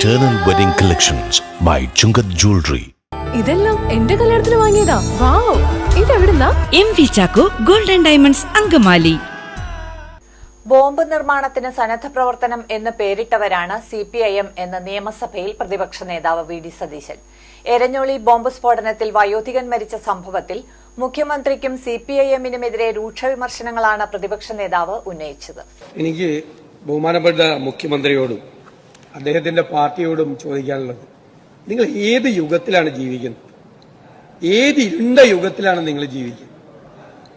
Eternal Wedding Collections by Chungath Jewelry. ഇതെല്ലാം എന്റെ കല്യാണത്തിന് വാങ്ങിയതാ. Wow. ഇതെവിടുന്നാ? M V Chacko golden diamonds Angamaly. Bomb നിർമ്മാണത്തിന് സന്നദ്ധ പ്രവർത്തനം എന്ന് പേരിട്ടവരാണ് സി പി ഐ എം എന്ന നിയമസഭയിൽ പ്രതിപക്ഷ നേതാവ് V D Satheesan. Eranjoli bomb സ്ഫോടനത്തിൽ വയോധികൻ മരിച്ച സംഭവത്തിൽ മുഖ്യമന്ത്രിക്കും സി പി ഐ എമ്മിനുമെതിരെ രൂക്ഷ വിമർശനങ്ങളാണ് പ്രതിപക്ഷ നേതാവ് ഉന്നയിച്ചത്. എനിക്ക് ബഹുമാനപ്പെട്ട മുഖ്യമന്ത്രിയോടും അദ്ദേഹത്തിന്റെ പാർട്ടിയോടും ചോദിക്കാനുള്ളത്. നിങ്ങൾ ഏത് യുഗത്തിലാണ് ജീവിക്കുന്നത്? ഏത് ഇരുണ്ട യുഗത്തിലാണ് നിങ്ങൾ ജീവിക്കുന്നത്?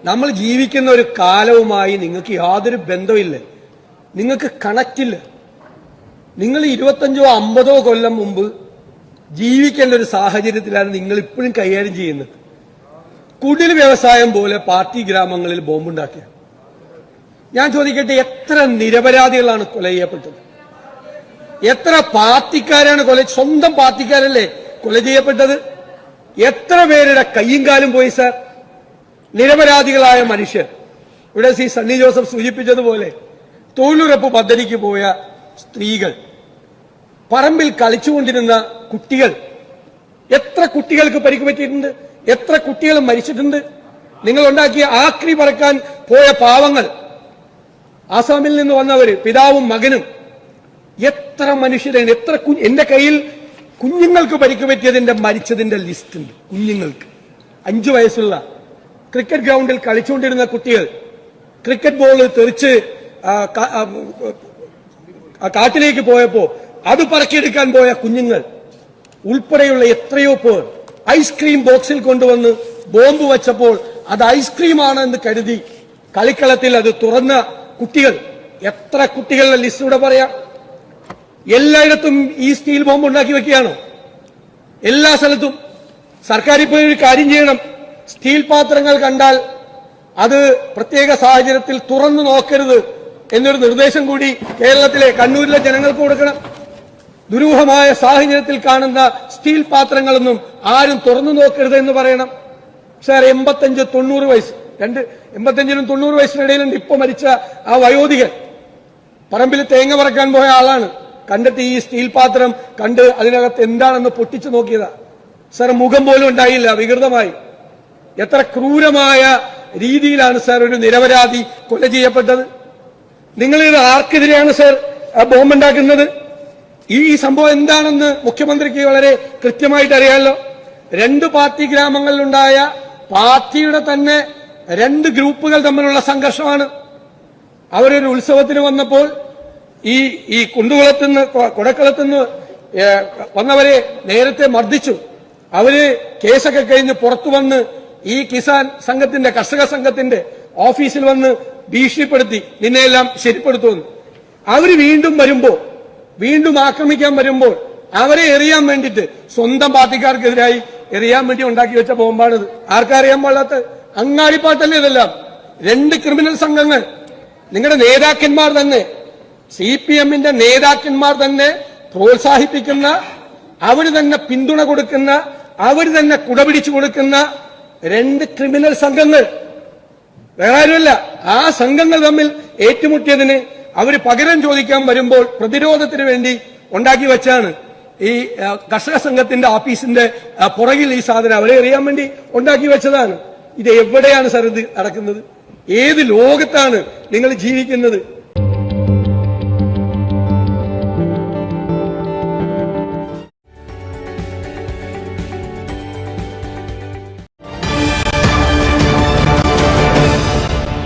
നമ്മൾ ജീവിക്കുന്ന ഒരു കാലവുമായി നിങ്ങൾക്ക് യാതൊരു ബന്ധമില്ല നിങ്ങൾക്ക് കണക്റ്റില്ല. നിങ്ങൾ ഇരുപത്തഞ്ചോ അമ്പതോ കൊല്ലം മുമ്പ് ജീവിക്കേണ്ട ഒരു സാഹചര്യത്തിലാണ് നിങ്ങൾ ഇപ്പോഴും കൈകാര്യം ചെയ്യുന്നത്. കുടിൽ വ്യവസായം പോലെ പാർട്ടി ഗ്രാമങ്ങളിൽ ബോംബുണ്ടാക്കിയ. ഞാൻ ചോദിക്കട്ടെ എത്ര നിരപരാധികളാണ് കൊല ചെയ്യപ്പെട്ടത്? എത്ര പാർട്ടിക്കാരാണ് കൊല സ്വന്തം പാർട്ടിക്കാരല്ലേ കൊല ചെയ്യപ്പെട്ടത്? എത്ര പേരുടെ കയ്യും കാലും പോയി സാർ? നിരപരാധികളായ മനുഷ്യർ. ഇവിടെ സി സണ്ണി ജോസഫ് സൂചിപ്പിച്ചതുപോലെ തൊഴിലുറപ്പ് പദ്ധതിക്ക് പോയ സ്ത്രീകൾ പറമ്പിൽ കളിച്ചുകൊണ്ടിരുന്ന കുട്ടികൾ. എത്ര കുട്ടികൾക്ക് പരിക്ക് പറ്റിയിട്ടുണ്ട് എത്ര കുട്ടികൾ മരിച്ചിട്ടുണ്ട്? നിങ്ങൾ ഉണ്ടാക്കിയ ആക്രി പറക്കാൻ പോയ പാവങ്ങൾ. ആസാമിൽ നിന്ന് വന്നവര് പിതാവും മകനും എത്ര മനുഷ്യരാണ് എത്ര എന്റെ കയ്യിൽ കുഞ്ഞുങ്ങൾക്ക് പരിക്ക് പറ്റിയതിന്റെ മരിച്ചതിന്റെ ലിസ്റ്റ് ഉണ്ട് കുഞ്ഞുങ്ങൾക്ക്. അഞ്ചു വയസ്സുള്ള ക്രിക്കറ്റ് ഗ്രൗണ്ടിൽ കളിച്ചുകൊണ്ടിരുന്ന കുട്ടികൾ ക്രിക്കറ്റ് ബോൾ തെറിച്ച് കാട്ടിലേക്ക് പോയപ്പോ അത് പറക്കിയെടുക്കാൻ പോയ കുഞ്ഞുങ്ങൾ ഉൾപ്പെടെയുള്ള എത്രയോ പേർ ഐസ്ക്രീം ബോക്സിൽ കൊണ്ടുവന്ന് ബോംബ് വച്ചപ്പോൾ അത് ഐസ്ക്രീമാണ് എന്ന് കരുതി കളിക്കളത്തിൽ അത് തുറന്ന കുട്ടികൾ. എത്ര കുട്ടികളുടെ ലിസ്റ്റ് ഇവിടെ പറയാം? എല്ലായിടത്തും ഈ സ്റ്റീൽ ബോംബ് ഉണ്ടാക്കി വെക്കുകയാണോ. എല്ലാ സ്ഥലത്തും സർക്കാർ ഇപ്പോൾ ഒരു കാര്യം ചെയ്യണം. സ്റ്റീൽ പാത്രങ്ങൾ കണ്ടാൽ അത് പ്രത്യേക സാഹചര്യത്തിൽ തുറന്നു നോക്കരുത് എന്നൊരു നിർദ്ദേശം കൂടി കേരളത്തിലെ കണ്ണൂരിലെ ജനങ്ങൾക്ക് കൊടുക്കണം. ദുരൂഹമായ സാഹചര്യത്തിൽ കാണുന്ന സ്റ്റീൽ പാത്രങ്ങളൊന്നും ആരും തുറന്നു നോക്കരുത് എന്ന് പറയണം. സാർ എൺപത്തഞ്ച് തൊണ്ണൂറ് വയസ്സ്. രണ്ട് എൺപത്തഞ്ചിനും തൊണ്ണൂറ് വയസ്സിനിടയിലുണ്ട്. ഇപ്പൊ മരിച്ച ആ വയോധികൻ. പറമ്പിൽ തേങ്ങ പറക്കാൻ പോയ ആളാണ്. കണ്ടിട്ട് ഈ സ്റ്റീൽ പാത്രം കണ്ട് അതിനകത്ത് എന്താണെന്ന് പൊട്ടിച്ചു നോക്കിയതാ. സാർ മുഖം പോലും ഉണ്ടായില്ല വികൃതമായി. എത്ര ക്രൂരമായ രീതിയിലാണ് സാർ ഒരു നിരപരാധി കൊല ചെയ്യപ്പെട്ടത്. നിങ്ങളിത് ആർക്കെതിരെയാണ് സാർ ബോംബുണ്ടാക്കുന്നത് ബോംബ് ഈ സംഭവം എന്താണെന്ന് മുഖ്യമന്ത്രിക്ക് വളരെ കൃത്യമായിട്ട് അറിയാമല്ലോ രണ്ട് പാർട്ടി ഗ്രാമങ്ങളിലുണ്ടായ പാർട്ടിയുടെ തന്നെ രണ്ട് ഗ്രൂപ്പുകൾ തമ്മിലുള്ള സംഘർഷമാണ്. അവരൊരു ഉത്സവത്തിന് വന്നപ്പോൾ ഈ ഈ കുണ്ടുകുളത്തു നിന്ന് കൊടക്കുളത്തു നിന്ന് വന്നവരെ നേരത്തെ മർദ്ദിച്ചു. അവർ കേസൊക്കെ കഴിഞ്ഞ് പുറത്തു വന്ന് ഈ കിസാൻ സംഘത്തിന്റെ കർഷക സംഘത്തിന്റെ ഓഫീസിൽ വന്ന് ഭീഷണിപ്പെടുത്തി നിന്നെയെല്ലാം ശരിപ്പെടുത്തുമെന്ന് അവർ വീണ്ടും വരുമ്പോ വീണ്ടും ആക്രമിക്കാൻ വരുമ്പോൾ അവരെ എറിയാൻ വേണ്ടിയിട്ട് സ്വന്തം പാർട്ടിക്കാർക്കെതിരായി എറിയാൻ വേണ്ടി ഉണ്ടാക്കി വെച്ച ബോംബാണിത്. ആർക്കറിയാൻ പാടാത്ത അങ്ങാടിപ്പാട്ടല്ലേ ഇതെല്ലാം? രണ്ട് ക്രിമിനൽ സംഘങ്ങൾ. നിങ്ങളുടെ നേതാക്കന്മാർ തന്നെ സി പി എമ്മിന്റെ നേതാക്കന്മാർ തന്നെ പ്രോത്സാഹിപ്പിക്കുന്ന അവർ തന്നെ പിന്തുണ കൊടുക്കുന്ന അവർ തന്നെ കുടപിടിച്ചു കൊടുക്കുന്ന രണ്ട് ക്രിമിനൽ സംഘങ്ങൾ. വേറെ ആരുമല്ല. ആ സംഘങ്ങൾ തമ്മിൽ ഏറ്റുമുട്ടിയതിന് അവർ പകരം ചോദിക്കാൻ വരുമ്പോൾ പ്രതിരോധത്തിന് വേണ്ടി ഉണ്ടാക്കി വെച്ചാണ് ഈ കർഷക സംഘത്തിന്റെ ഓഫീസിന്റെ പുറകിൽ ഈ സാധനം അവരെ അറിയാൻ വേണ്ടി ഉണ്ടാക്കി വെച്ചതാണ്. ഇത് എവിടെയാണ് സർ ഇത് നടക്കുന്നത്? ഏത് ലോകത്താണ് നിങ്ങൾ ജീവിക്കുന്നത്?